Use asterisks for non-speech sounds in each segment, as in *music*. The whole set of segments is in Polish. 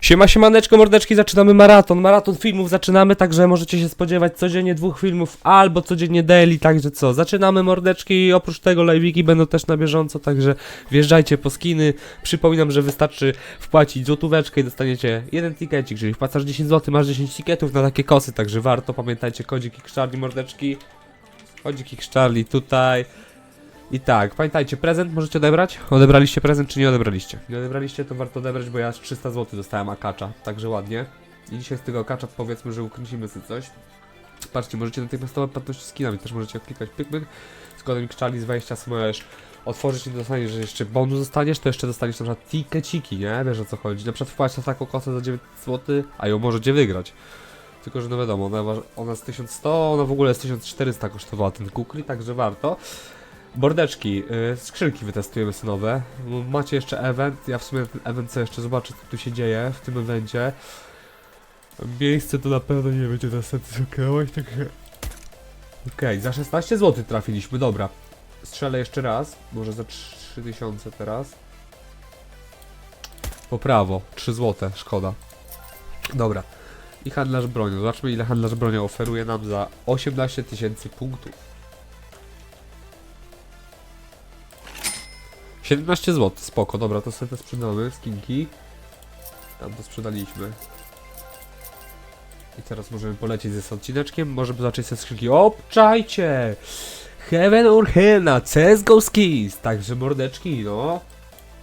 Siema, siemaneczko, mordeczki, zaczynamy maraton. Maraton filmów zaczynamy, także możecie się spodziewać codziennie dwóch filmów albo codziennie daily, także co, zaczynamy mordeczki i oprócz tego live'iki będą też na bieżąco, także wjeżdżajcie po skiny. Przypominam, że wystarczy wpłacić złotóweczkę i dostaniecie jeden tikecik, jeżeli wpłacasz 10 zł, masz 10 tiketów na takie kosy, także warto, pamiętajcie, kodzik Charlie mordeczki. Kodzik Charlie tutaj. I tak, pamiętajcie, prezent możecie odebrać? Odebraliście prezent, czy nie odebraliście? Nie odebraliście, to warto odebrać, bo ja aż 300 zł dostałem akacza, także ładnie. I dzisiaj z tego akacza powiedzmy, że ukręcimy sobie coś. Patrzcie, możecie natychmiastowe płatności z kinami, też możecie klikać pyk, pyk. Z kodem Kczali z wejścia sobie możesz otworzyć i dostaniesz, że jeszcze bonus dostaniesz, to jeszcze dostaniesz na przykład tikeciki, nie? Wiesz o co chodzi. Na przykład wpłać na taką kosę za 9 zł, a ją możecie wygrać. Tylko, że no wiadomo, ona, ona jest 1100, ona w ogóle jest 1400 kosztowała ten kukli, także warto. Bordeczki, y, skrzynki wytestujemy sobie nowe. M- Macie jeszcze event, ja w sumie ten event co jeszcze zobaczę co tu się dzieje w tym evencie. Miejsce to na pewno nie będzie na stacji określać, także... Okej, za 16 zł trafiliśmy, dobra. Strzelę jeszcze raz, może za 3000 teraz. Po prawo, 3 zł, szkoda. Dobra. I handlarz bronią, zobaczmy ile handlarz bronią oferuje nam za 18 tysięcy punktów. 17 zł, spoko, dobra, to sobie to sprzedamy, skinki. Tam to sprzedaliśmy. I teraz możemy polecieć ze odcineczkiem, możemy zacząć ze skrzynki. Obczajcie! Heaven or Hell CSGO Skis! Także mordeczki, no.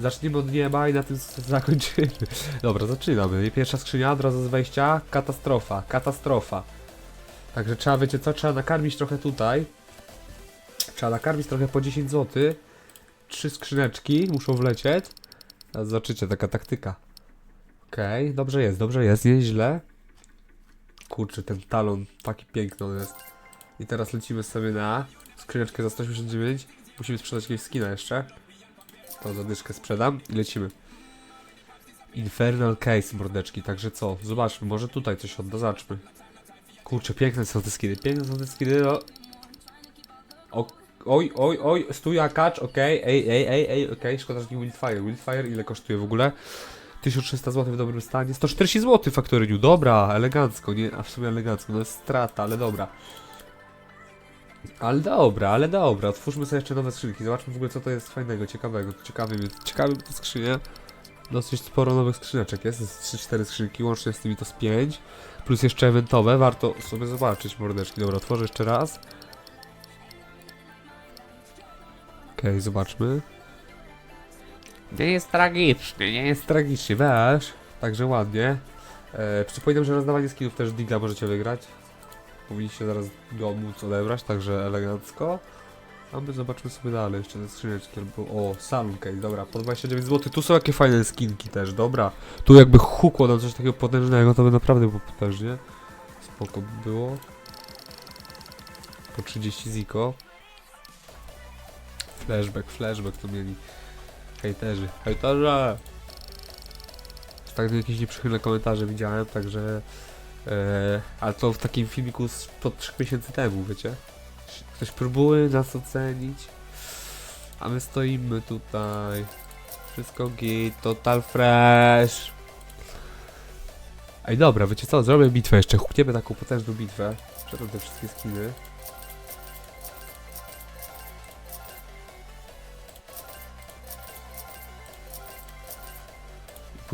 Zaczniemy od nieba i na tym zakończymy. *laughs* Dobra, zaczynamy. Pierwsza skrzynia od razu z wejścia. Katastrofa, katastrofa. Także trzeba, wiecie co, trzeba nakarmić trochę tutaj. Trzeba nakarmić trochę po 10 zł trzy skrzyneczki muszą wlecieć. Teraz zobaczycie, taka taktyka. Okej, dobrze jest, dobrze jest, nieźle. Kurczę, ten talon taki piękny on jest. I teraz lecimy sobie na skrzyneczkę za 189. Musimy sprzedać jakiegoś skina jeszcze. To zadyszkę sprzedam i lecimy. Infernal Case, mordeczki, także co? Zobaczmy, może tutaj coś odda, zobaczmy. Kurczę, piękne są te skiny, piękne są te skiny, no. Oj, oj, oj, stój akacz, okej, ej, ej, ej, ej, okej, szkoda, że nie Wildfire. Wildfire ile kosztuje w ogóle? 1300 zł w dobrym stanie, 140 zł faktoryniu, dobra, elegancko, nie, a w sumie elegancko, no jest strata, ale dobra. Ale dobra, ale dobra, otwórzmy sobie jeszcze nowe skrzynki, zobaczmy w ogóle co to jest fajnego, ciekawego, ciekawy mnie, ciekawy to skrzynia. Dosyć sporo nowych skrzyneczek jest, jest 3-4 skrzynki, łącznie z tymi to z 5, plus jeszcze eventowe, warto sobie zobaczyć mordeczki, dobra, otworzę jeszcze raz. Okej, zobaczmy. Nie jest tragicznie, nie jest tragicznie, wiesz. Także ładnie. E, przypominam, że rozdawanie skinów też Digla możecie wygrać. Powinniście zaraz go móc odebrać, także elegancko. A my zobaczmy sobie dalej jeszcze te skrzyneczki. O, salon case, dobra, po 29 zł. Tu są jakie fajne skinki też, dobra. Tu jakby hukło nam coś takiego potężnego, to by naprawdę było potężnie. Spoko by było. Po 30 ziko. Flashback, flashback to mieli hejterzy. Hejterze! Tak jakieś nieprzychylne komentarze widziałem, także... E, ale to w takim filmiku spod 3 miesięcy temu, wiecie? Ktoś próbuje nas ocenić, a my stoimy tutaj. Wszystko git, total fresh. Ej dobra, wiecie co, zrobię bitwę jeszcze, hukniemy taką potężną bitwę. Przedam te wszystkie skiny.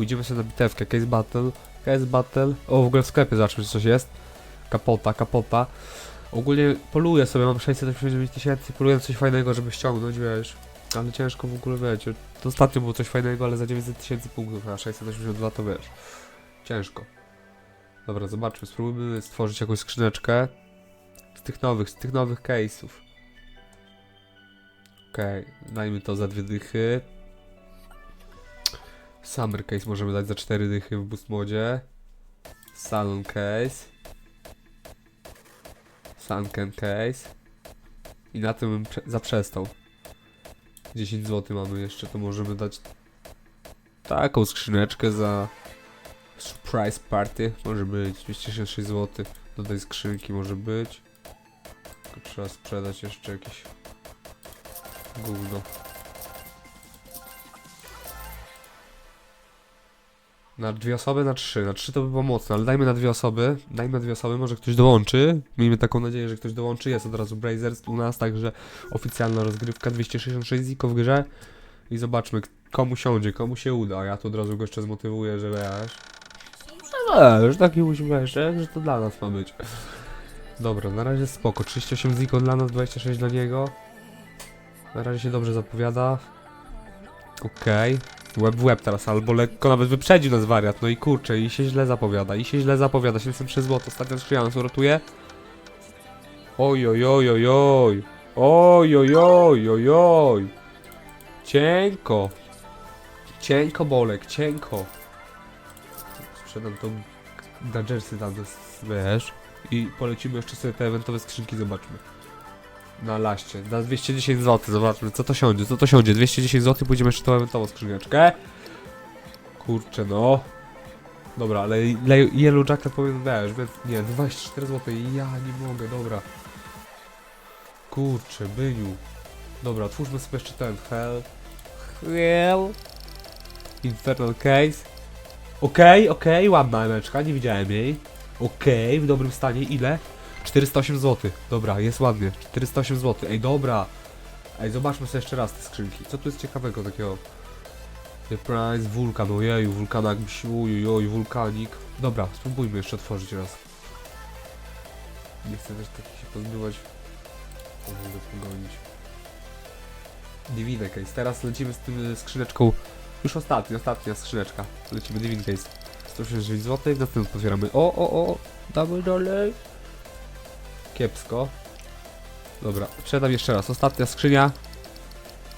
Pójdziemy sobie na bitewkę, case battle, case battle. O, w ogóle w sklepie zobaczmy, czy coś jest. Kapota, kapota. Ogólnie poluję sobie, mam 689 tysięcy, poluję coś fajnego, żeby ściągnąć, wiesz. Ale ciężko w ogóle, wiecie. To ostatnio było coś fajnego, ale za 900 tysięcy punktów, a 682 to wiesz. Ciężko. Dobra, zobaczmy, spróbujmy stworzyć jakąś skrzyneczkę. Z tych nowych, z tych nowych case'ów. Okej, dajmy to za dwie dychy. Summer case możemy dać za 4 dychy w boost modzie. Salon case. Sunken case. I na tym bym prze- zaprzestał. 10 zł mamy jeszcze, to możemy dać taką skrzyneczkę za surprise party. Może być 266 zł. Do tej skrzynki może być. Tylko trzeba sprzedać jeszcze jakieś gówno. Na dwie osoby, na trzy. Na trzy to by było mocno, ale dajmy na dwie osoby. Dajmy na dwie osoby, może ktoś dołączy. Miejmy taką nadzieję, że ktoś dołączy. Jest od razu Brazers u nas, także oficjalna rozgrywka 266 ziko w grze. I zobaczmy, komu siądzie, komu się uda. Ja tu od razu go jeszcze zmotywuję, że wiesz. Że wiesz, taki uśmieszek, że to dla nas ma być. Dobra, na razie spoko. 38 ziko dla nas, 26 dla niego. Na razie się dobrze zapowiada. Okej. Łeb w łeb teraz, albo lekko nawet wyprzedził nas wariat. No i kurczę, i się źle zapowiada, i się źle zapowiada. 73 zł, ostatnia skrzynia nas uratuje. Oj, oj, oj, oj, oj. Oj, oj, oj, oj, oj. Cienko. Cienko, Bolek, cienko. Sprzedam to na jersey tam, wiesz. I polecimy jeszcze sobie te eventowe skrzynki, zobaczmy. Na laście, na 210 zł, zobaczmy co to siądzie, co to siądzie, 210 zł, pójdziemy jeszcze tą eventową skrzyneczkę. Kurczę no. Dobra, ale le- Yellow Jacket powiem, wiesz, nie, 24 zł, ja nie mogę, dobra. Kurczę, byniu. Dobra, otwórzmy sobie jeszcze ten, Hell. Hell. Infernal Case. Okej, okej, ładna emeczka, nie widziałem jej. Okej, w dobrym stanie, ile? 408 zł. Dobra, jest ładnie. 408 zł. Ej, dobra. Ej, zobaczmy sobie jeszcze raz te skrzynki. Co tu jest ciekawego takiego? The Price, wulkan, ojeju, wulkanak, oj, wulkanik. Dobra, spróbujmy jeszcze otworzyć raz. Nie chcę też takich się pozbywać. To mogę pogonić. Divine Case. Teraz lecimy z tym y, skrzyneczką. Już ostatnia, ostatnia skrzyneczka. Lecimy Divine Case. 169 zł. Następną otwieramy. O, o, o. Damy dalej. Kiepsko. Dobra, sprzedam jeszcze raz. Ostatnia skrzynia.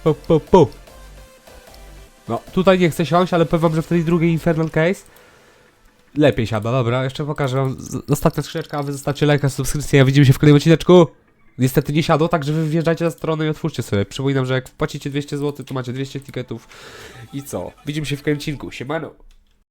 Pu, pu, pu. No, tutaj nie chcę siąść, ale powiem wam, że w tej drugiej Infernal Case lepiej siada. Dobra, jeszcze pokażę wam ostatnia skrzyneczka, a wy zostawcie lajka, subskrypcję, a widzimy się w kolejnym odcineczku. Niestety nie siadło, także wy wjeżdżajcie na stronę i otwórzcie sobie. Przypominam, że jak wpłacicie 200 zł, to macie 200 tiketów. I co? Widzimy się w kolejnym odcinku. Siemano!